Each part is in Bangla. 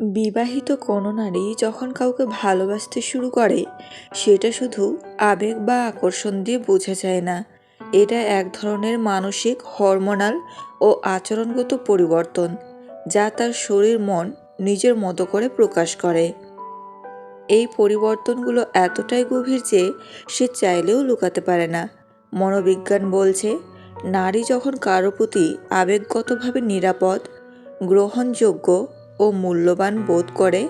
বিবাহিত কোনো নারী যখন কাউকে ভালোবাসতে শুরু করে, সেটা শুধু আবেগ বা আকর্ষণ দিয়ে বোঝা যায় না। এটা এক ধরনের মানসিক, হরমোনাল ও আচরণগত পরিবর্তন, যা তার শরীর, মন নিজের মতো করে প্রকাশ করে। এই পরিবর্তনগুলো এতটাই গভীর যে সে চাইলেও লুকাতে পারে না। মনোবিজ্ঞান বলছে, নারী যখন কারও প্রতি আবেগগতভাবে নিরাপদ, গ্রহণযোগ্য ও মূল্যবান বোধ করে,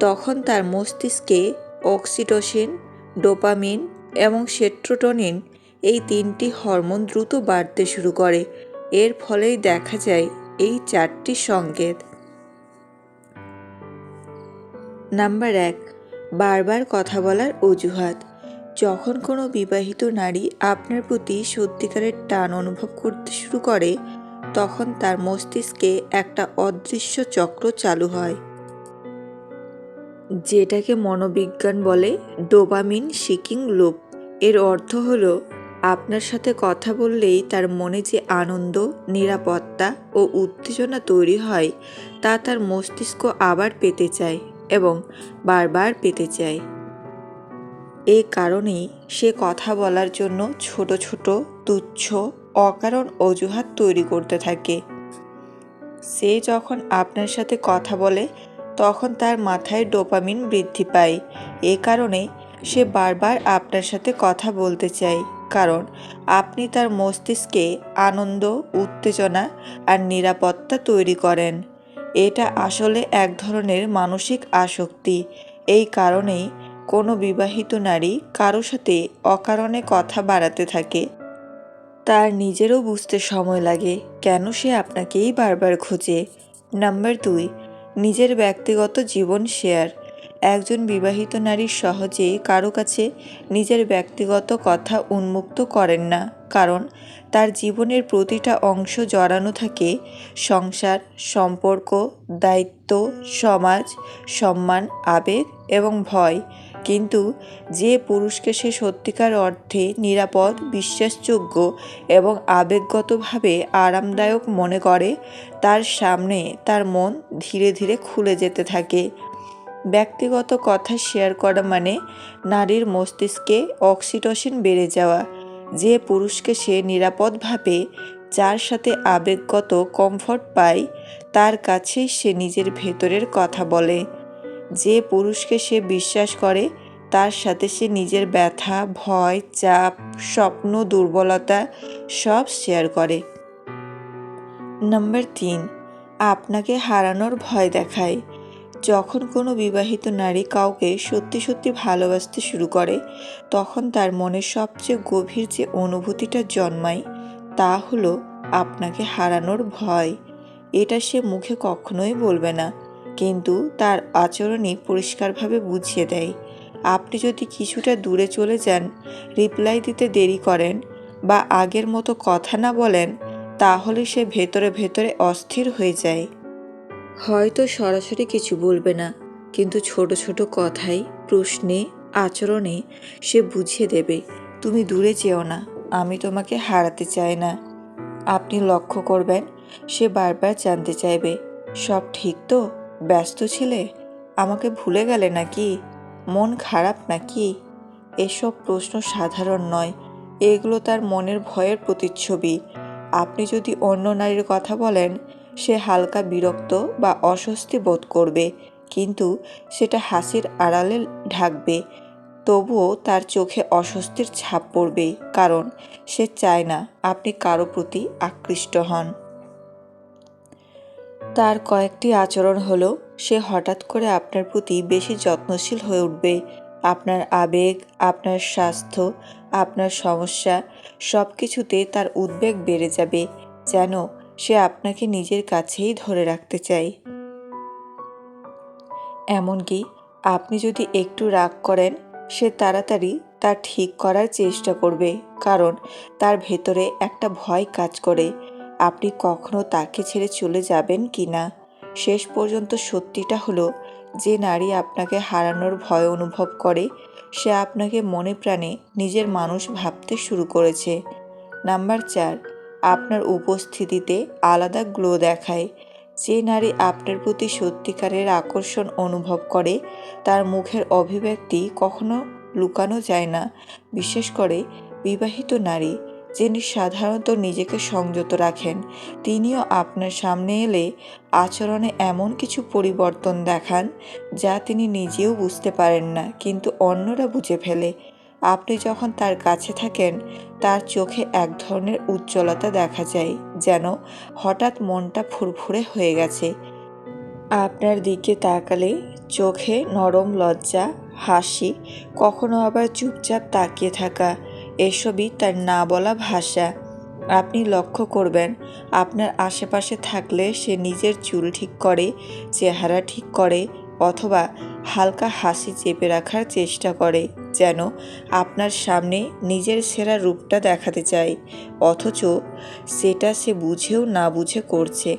তখন তার মস্তিষ্কে অক্সিটোসিন, ডোপামিন এবং সেট্রোটোনিন এই তিনটি হরমোন দ্রুত বাড়তে শুরু করে। এর ফলেই দেখা যায় এই চারটি সংকেত। নাম্বার এক, বারবার কথা বলার অজুহাত। যখন কোনো বিবাহিত নারী আপনার প্রতি সত্যিকারের টান অনুভব করতে শুরু করে তখন তার মস্তিষ্কে একটা অদৃশ্য চক্র চালু হয়। যেটাকে মনোবিজ্ঞান বলে ডোবামিন সিকিং লুপ। এর অর্থ হলো, আপনার সাথে কথা বললেই তার মনে যে আনন্দ, নিরাপত্তা ও উত্তেজনা তৈরি হয়, তা তার মস্তিষ্ক আবার পেতে চায় এবং বারবার পেতে চায়। এ কারণেই সে কথা বলার জন্য ছোট ছোট, তুচ্ছ অকারণ অজুহাত তৈরি করতে থাকে। সে যখন আপনার সাথে কথা বলে, তখন তার মাথায় ডোপামিন বৃদ্ধি পায়। এ কারণে সে বারবার আপনার সাথে কথা বলতে চায়, কারণ আপনি তার মস্তিষ্কে আনন্দ, উত্তেজনা আর নিরাপত্তা তৈরি করেন। এটা আসলে এক ধরনের মানসিক আসক্তি। এই কারণেই কোনো বিবাহিত নারী কারও সাথে অকারণে কথা বাড়াতে থাকে। তার নিজেরও বুঝতে সময় লাগে কেন সে আপনাকেই বারবার খোঁজে। নাম্বার দুই, নিজের ব্যক্তিগত জীবন শেয়ার। একজন বিবাহিত নারী সহজেই কারও কাছে নিজের ব্যক্তিগত কথা উন্মুক্ত করেন না, কারণ তার জীবনের প্রতিটা অংশ জড়ানো থাকে সংসার, সম্পর্ক, দায়িত্ব, সমাজ, সম্মান, আবেগ এবং ভয়। কিন্তু যে পুরুষকে সে সত্যিকার অর্থে নিরাপদ, বিশ্বাসযোগ্য এবং আবেগগতভাবে আরামদায়ক মনে করে, তার সামনে তার মন ধীরে ধীরে খুলে যেতে থাকে। ব্যক্তিগত কথা শেয়ার করা মানে নারীর মস্তিষ্কে অক্সিটোসিন বেড়ে যাওয়া। যে পুরুষকে সে নিরাপদভাবে যার সাথে আবেগগত কমফর্ট পায়, তার কাছেই সে নিজের ভেতরের কথা বলে। যে পুরুষকে সে বিশ্বাস করে, তার সাথে সে নিজের ব্যথা, ভয়, চাপ, স্বপ্ন, দুর্বলতা সব শেয়ার করে। নাম্বার তিন, আপনাকে হারানোর ভয় দেখায়। যখন কোনো বিবাহিত নারী কাউকে সত্যি সত্যি ভালোবাসতে শুরু করে, তখন তার মনে সবচেয়ে গভীর যে অনুভূতিটা জন্মায়, তা হলো আপনাকে হারানোর ভয়। এটা সে মুখে কখনোই বলবে না। কিন্তু তার আচরণই পরিষ্কারভাবে বুঝিয়ে দেয়। আপনি যদি কিছুটা দূরে চলে যান, রিপ্লাই দিতে দেরি করেন বা আগের মতো কথা না বলেন, তাহলে সে ভেতরে ভেতরে অস্থির হয়ে যায়। হয়তো সরাসরি কিছু বলবে না, কিন্তু ছোট ছোট কথাই, প্রশ্নে, আচরণে সে বুঝিয়ে দেবে, তুমি দূরে যেও না, আমি তোমাকে হারাতে চাই না। আপনি লক্ষ্য করবেন, সে বারবার জানতে চাইবে, সব ঠিক তো? ব্যস্ত ছিলে? আমাকে ভুলে গেলে নাকি? মন খারাপ নাকি? এসব প্রশ্ন সাধারণ নয়। এগুলো তার মনের ভয়ের প্রতিচ্ছবি। আপনি যদি অন্য নারীর কথা বলেন, সে হালকা বিরক্ত বা অস্বস্তি বোধ করবে, কিন্তু সেটা হাসির আড়ালে ঢাকবে। তবুও তার চোখে অস্বস্তির ছাপ পড়বে কারণ সে চায় না আপনি কারও প্রতি আকৃষ্ট হন। তার কয়েকটি আচরণ হলো, সে হঠাৎ করে আপনার প্রতি বেশি যত্নশীল হয়ে উঠবে। আপনার আবেগ, আপনার স্বাস্থ্য, আপনার সমস্যা সব কিছুতে তার উদ্বেগ বেড়ে যাবে, যেন সে আপনাকে নিজের কাছেই ধরে রাখতে চায়। এমনকি আপনি যদি একটু রাগ করেন, সে তাড়াতাড়ি তা ঠিক করার চেষ্টা করবে, কারণ তার ভেতরে একটা ভয় কাজ করে। আপনি কখনো তাকে ছেড়ে চলে যাবেন কি না? শেষ পর্যন্ত সত্যিটা হলো, যে নারী আপনাকে হারানোর ভয় অনুভব করে, সে আপনাকে মনে প্রাণে নিজের মানুষ ভাবতে শুরু করেছে। নাম্বার চার, আপনার উপস্থিতিতে আলাদা গ্লো দেখায়। যে নারী আপনার প্রতি সত্যিকারের আকর্ষণ অনুভব করে, তার মুখের অভিব্যক্তি কখনো লুকানো যায় না। বিশেষ করে বিবাহিত নারী। যিনি সাধারণত নিজেকে সংযত রাখেন, তিনিও আপনার সামনে এলে আচরণে এমন কিছু পরিবর্তন দেখান যা তিনি নিজেও বুঝতে পারেন না, কিন্তু অন্যরা বুঝে ফেলে। আপনি যখন তার কাছে থাকেন, তার চোখে এক ধরনের উজ্জ্বলতা দেখা যায়, যেন হঠাৎ মনটা ফুরফুরে হয়ে গেছে। আপনার দিকে তাকালে চোখে নরম লজ্জা, হাসি, কখনো আবার চুপচাপ তাকিয়ে থাকা এসবই তার না বলা ভাষা। আপনি লক্ষ্য করবেন, আপনার আশেপাশে থাকলে সে নিজের চুল ঠিক করে, চেহারা ঠিক করে, অথবা হালকা হাসি চেপে রাখার চেষ্টা করে, যেন আপনার সামনে নিজের সেরা রূপটা দেখাতে চায়। অথচ সেটা সে বুঝেও না বুঝে করছে।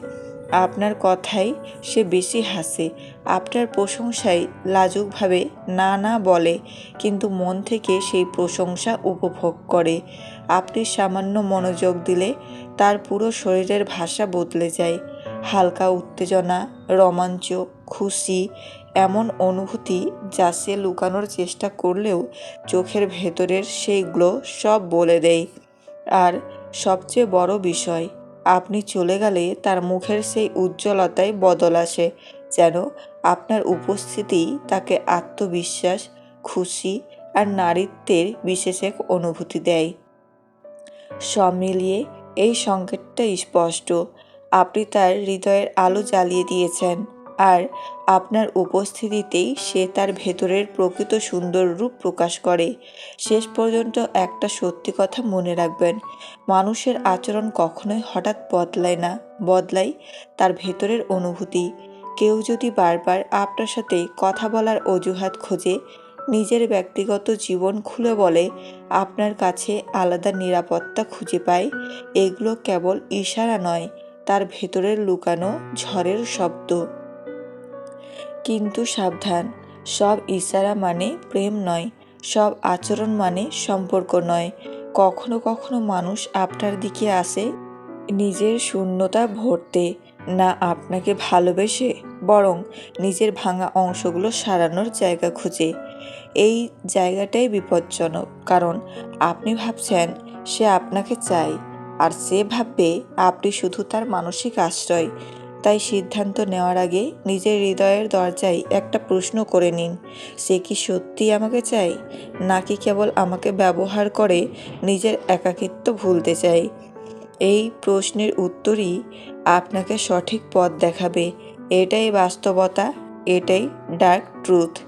আপনার কথাই সে বেশি হাসে। আপনার প্রশংসায় লাজুকভাবে না না বলে, কিন্তু মন থেকে সেই প্রশংসা উপভোগ করে। আপনি সামান্য মনোযোগ দিলে তার পুরো শরীরের ভাষা বদলে যায়। হালকা উত্তেজনা, রোমাঞ্চ, খুশি এমন অনুভূতি যা সে লুকানোর চেষ্টা করলেও চোখের ভেতরের সেইগুলো সব বলে দেয়। আর সবচেয়ে বড় বিষয় আপনি চলে গেলে তার মুখের সেই উজ্জ্বলতায় বদল আসে, যেন আপনার উপস্থিতি তাকে আত্মবিশ্বাস, খুশি আর নারীত্বের বিশেষ এক অনুভূতি দেয়। সব মিলিয়ে এই সংকেতটা স্পষ্ট। আপনি তার হৃদয়ের আলো জ্বালিয়ে দিয়েছেন। আর আপনার উপস্থিতিতেই সে তার ভেতরের প্রকৃত সুন্দর রূপ প্রকাশ করে। শেষ পর্যন্ত একটা সত্যি কথা মনে রাখবেন, মানুষের আচরণ কখনোই হঠাৎ বদলায় না। বদলায় তার ভেতরের অনুভূতি। কেউ যদি বারবার আপনার সাথে কথা বলার অজুহাত খোঁজে, নিজের ব্যক্তিগত জীবন খুলে বলে, আপনার কাছে আলাদা নিরাপত্তা খুঁজে পায়, এগুলো কেবল ইশারা নয়, তার ভেতরের লুকানো ঝড়ের শব্দ। কিন্তু সাবধান। সব ইশারা মানে প্রেম নয়, সব আচরণ মানে সম্পর্ক নয়। কখনো কখনো মানুষ আপনার দিকে আসে নিজের শূন্যতা ভরতে, না আপনাকে ভালোবেসে, বরং নিজের ভাঙা অংশগুলো সারানোর জায়গা খুঁজে। এই জায়গাটাই বিপজ্জনক, কারণ আপনি ভাবছেন সে আপনাকে চায়, আর সে ভাববে আপনি শুধু তার মানসিক আশ্রয়। তাই সিদ্ধান্ত নেওয়ার আগে নিজের হৃদয়ের দরজায় একটা প্রশ্ন করে নিন, সে কি সত্যি আমাকে চায়, নাকি কেবল আমাকে ব্যবহার করে নিজের একাকিত্ব ভুলতে চায়? এই প্রশ্নের উত্তরই আপনাকে সঠিক পথ দেখাবে। এটাই বাস্তবতা, এটাই ডার্ক ট্রুথ